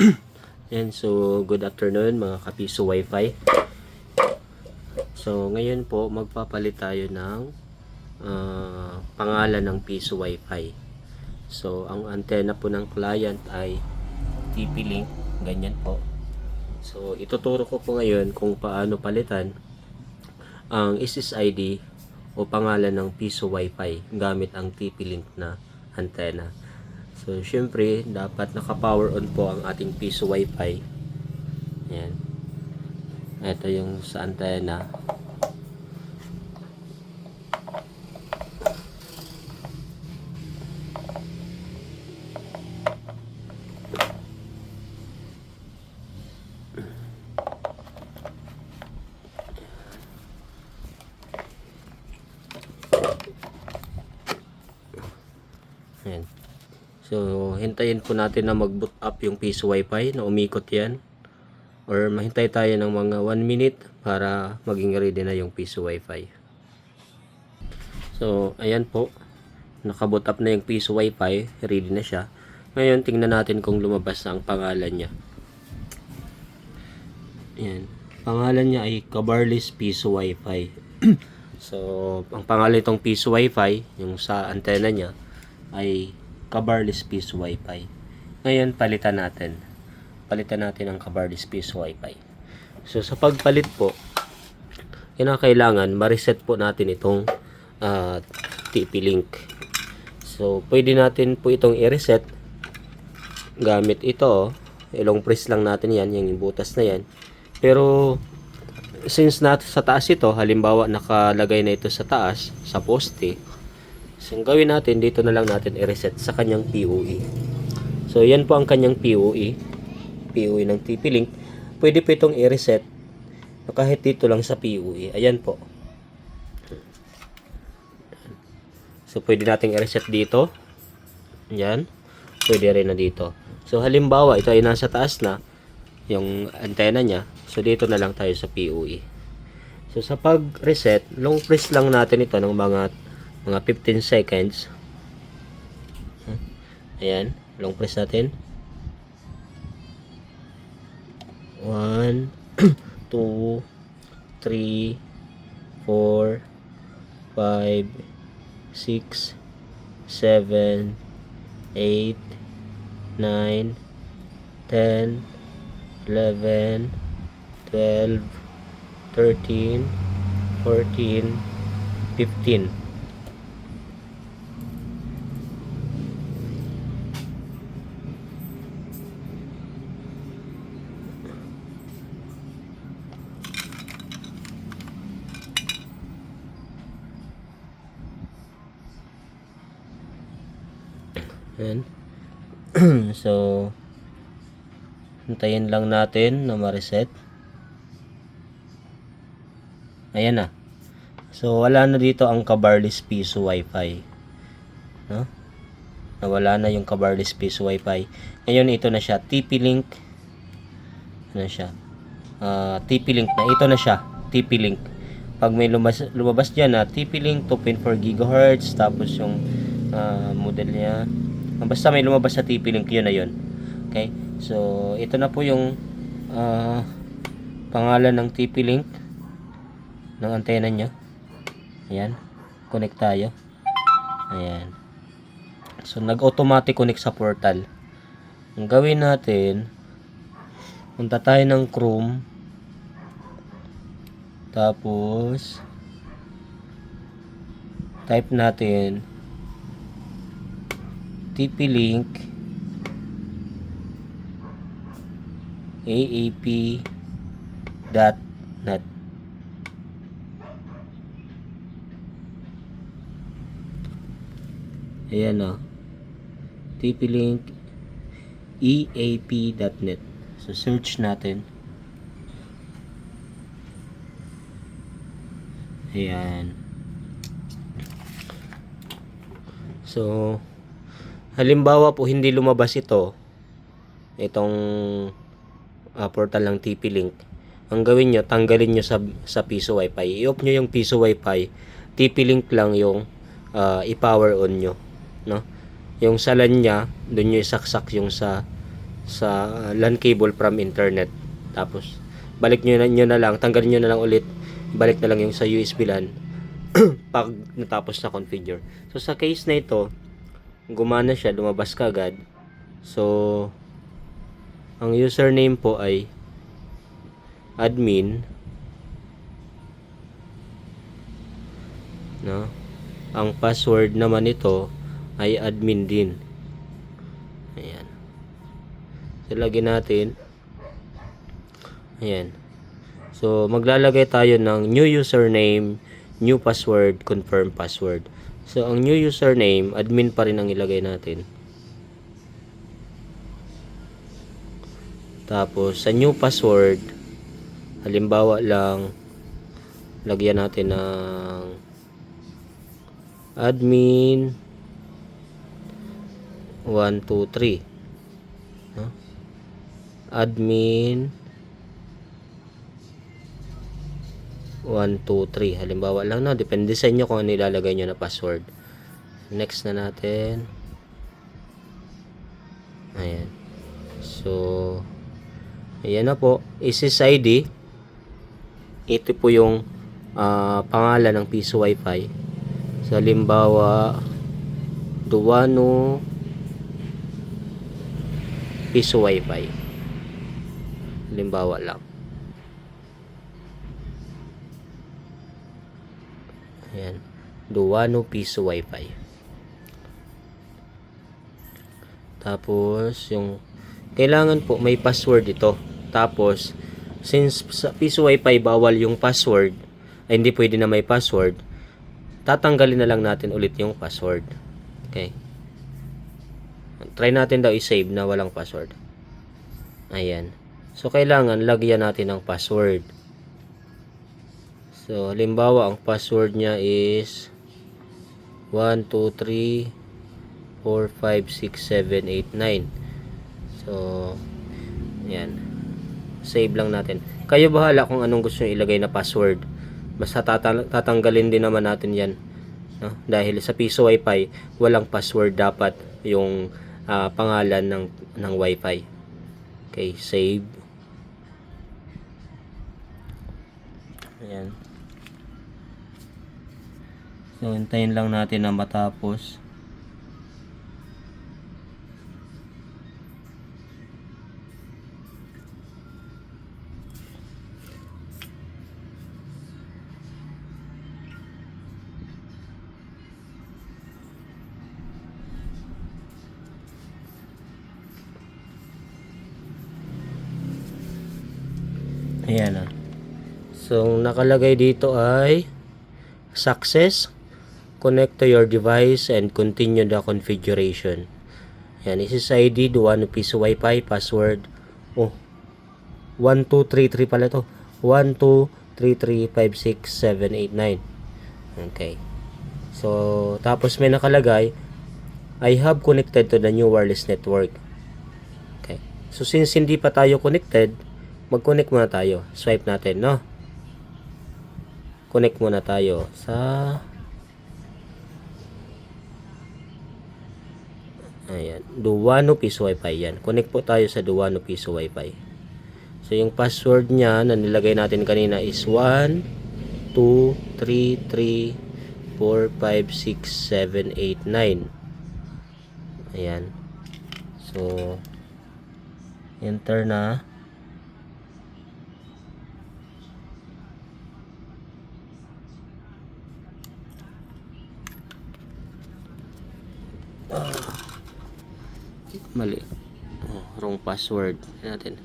Yan, so good afternoon mga kapiso wifi. So ngayon po magpapalit tayo ng ah, pangalan ng piso wifi. So ang antena po ng client ay TP-Link, ganyan po. So ituturo ko po ngayon kung paano palitan ang SSID o pangalan ng piso wifi gamit ang TP-Link na antena. So, syempre, dapat naka-power on po ang ating piso wifi. Yan. Ito yung sa antena. Yan. So, hintayin po natin na mag-boot up yung piso wifi na umikot yan. Or mahintay tayo ng mga 1 minute para maging ready na yung piso wifi. So, ayan po. Nakaboot up na yung piso wifi. Ready na siya. Ngayon, tingnan natin kung lumabas ang pangalan niya. Ayan. Pangalan niya ay Cabarlis Piso Wi-Fi. so, ang pangalan itong Piso Wi-Fi, yung sa antena niya, ay Cabarlis Piso Wi-Fi. Ngayon, palitan natin. Palitan natin ang Cabarlis Piso Wi-Fi. So, sa pagpalit po, kinakailangan ma-reset po natin itong ah, TP-Link. So, pwede natin po itong i-reset gamit ito. oh. Ilong press lang natin yan, yung butas na yan. Pero, since na sa taas ito, halimbawa nakalagay na ito sa taas, sa poste, so, ang gawin natin, dito na lang natin i-reset sa kanyang POE. So, yan po ang kanyang POE. POE ng TP-Link. Pwede po itong i-reset kahit dito lang sa POE. Ayan po. So, pwede nating i-reset dito. Yan. Pwede rin na dito. So, halimbawa, ito ay nasa taas na yung antena niya. So, dito na lang tayo sa POE. So, sa pag-reset, long press lang natin ito ng mga mga 15 seconds. Ayan. Long press natin. 1, 2, 3, 4, 5, 6, 7, 8, 9, 10, 11, 12, 13, 14, 15. Ayan. so, hintayin lang natin na ma-reset. Ayan na. So, wala na dito ang Cabarlis Piso Wi-Fi. No? Nawala na yung Cabarlis Piso Wi-Fi. Ngayon, ito na siya. TP-Link. Ano siya? Ah, TP-Link na. Ito na siya. TP-Link. Pag may lumabas, lumabas dyan na TP-Link 2.4 GHz. Tapos yung ah, model niya. Basta may lumabas sa TP-Link, yun na yun. Okay? So, ito na po yung ah, pangalan ng TP-Link ng antena niya. Ayan. Connect tayo. Ayan. So, nag-automatic connect sa portal. Ang gawin natin, punta tayo ng Chrome. Tapos, type natin TP-Link AAP.net Ayan o. TP-Link EAP.net So, search natin. Ayan. So, halimbawa po hindi lumabas ito, itong ah, portal ng TP-Link, ang gawin nyo, tanggalin nyo sa, sa Piso Wi-Fi. I-off nyo yung Piso Wi-Fi, TP-Link lang yung ah, i-power on nyo. No? Yung sa LAN niya, doon nyo isaksak yung sa sa LAN cable from internet. Tapos, balik nyo na, nyo na lang, tanggalin nyo na lang ulit, balik na lang yung sa USB LAN pag natapos na configure. So, sa case na ito, gumana siya, lumabas ka agad. So, ang username po ay admin no? Ang password naman ito ay admin din. Ayan. So, lagyan natin. Ayan. So, maglalagay tayo ng new username, new password, confirm password. So, ang new username, admin pa rin ang ilagay natin. Tapos, sa new password, halimbawa lang, lagyan natin ng admin 1, 2, 3 no? admin 1, 2, 3 halimbawa lang no? Depende sa inyo kung ano ilalagay nyo na password. Next na natin. Ayan. So ayan na po. ISIS ID ito po yung ah, pangalan ng piso wifi. Sa halimbawa Duano piso wifi. Halimbawa lang ayan Duano piso wifi tapos yung kailangan po may password ito tapos since sa piso wifi bawal yung password ay hindi pwede na may password tatanggalin na lang natin ulit yung password. Okay. Try natin daw i-save na walang password. Ayan. So, kailangan lagyan natin ng password. So, halimbawa, ang password niya is 1, 2, 3, 4, 5, 6, 7, 8, 9. So, ayan. Save lang natin. Kayo bahala kung anong gusto nyo ilagay na password basta tatang- tatanggalin din naman natin yan no? dahil sa piso wifi walang password dapat yung ah, pangalan ng ng wifi okay save ayan so hintayin lang natin na matapos Ayan ah. So, nakalagay dito ay success. Connect to your device and continue the configuration. Ayan, SSID, Duano Piso Wi-Fi, password. Oh, 1233 pala to. 123356789. Okay. So, tapos may nakalagay, I have connected to the new wireless network. Okay. So, since hindi pa tayo connected, mag-connect muna tayo. Swipe natin, no? Connect muna tayo sa Ayan, Duwano Piso Wi-Fi yan. Connect po tayo sa Duwano Piso Wi-Fi. So, yung password niya na nilagay natin kanina is 1, 2, 3, 3, 4, 5, 6, 7, 8, 9. Ayan. So, enter na. Mali. Oh, wrong password. Natin.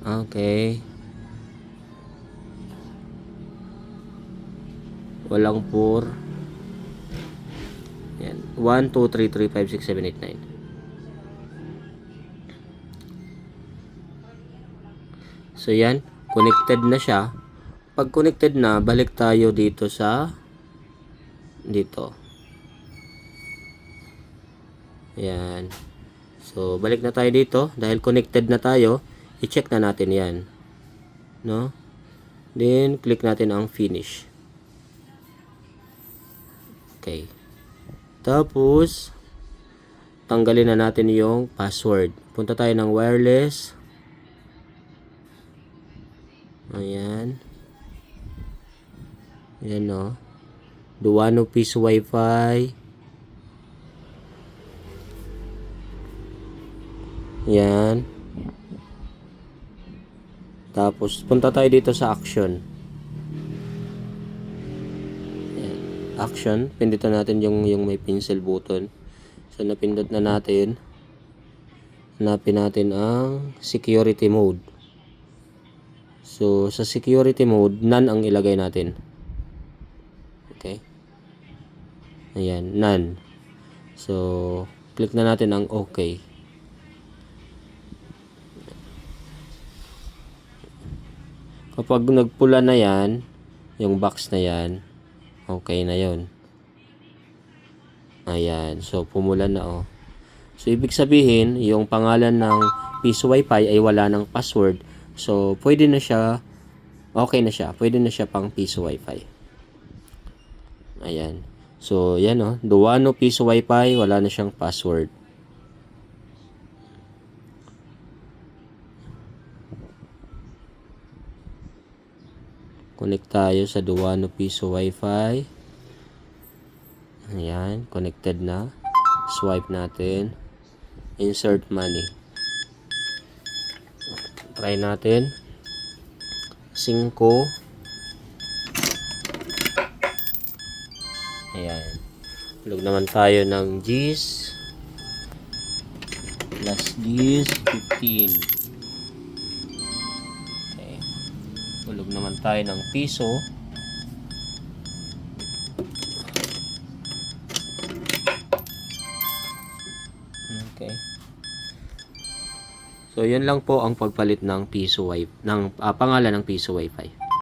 Okay. Walang pour. Yan. 1, 2, 3, 3, 5, 6, 7, 8, 9. So, yan. Connected na siya. Pag connected na, balik tayo dito sa dito. Yan. So, balik na tayo dito. Dahil connected na tayo, i-check na natin yan. No? Then, click natin ang finish. Okay. Tapos, tanggalin na natin yung password. Punta tayo ng wireless. Ayan. Ayan o. Duano piece wifi. Yan. Tapos, punta tayo dito sa action. Yan. Action. Pindutan natin yung, yung may pencil button. So, napindot na natin. Hanapin natin ang security mode. So, sa security mode, none ang ilagay natin. Okay. Ayan, none. So, click na natin ang okay. Kapag nagpula na yan, yung box na yan, okay na yon. Ayan. So, pumula na oh. So, ibig sabihin, yung pangalan ng piso wifi ay wala ng password. So, pwede na siya, okay na siya. Pwede na siya pang piso wifi. Ayan. So, yan oh. Duano piso wifi, wala na siyang password. Connect tayo sa Duano Piso Wi-Fi. Ayan, connected na. Swipe natin. Insert money. Try natin. 5. Ayan. Hulog naman tayo ng G's. Plus G's, 15. Hulog naman tayo ng piso. Okay. So, yun lang po ang pagpalit ng piso wifi, ng ah, pangalan ng piso wifi.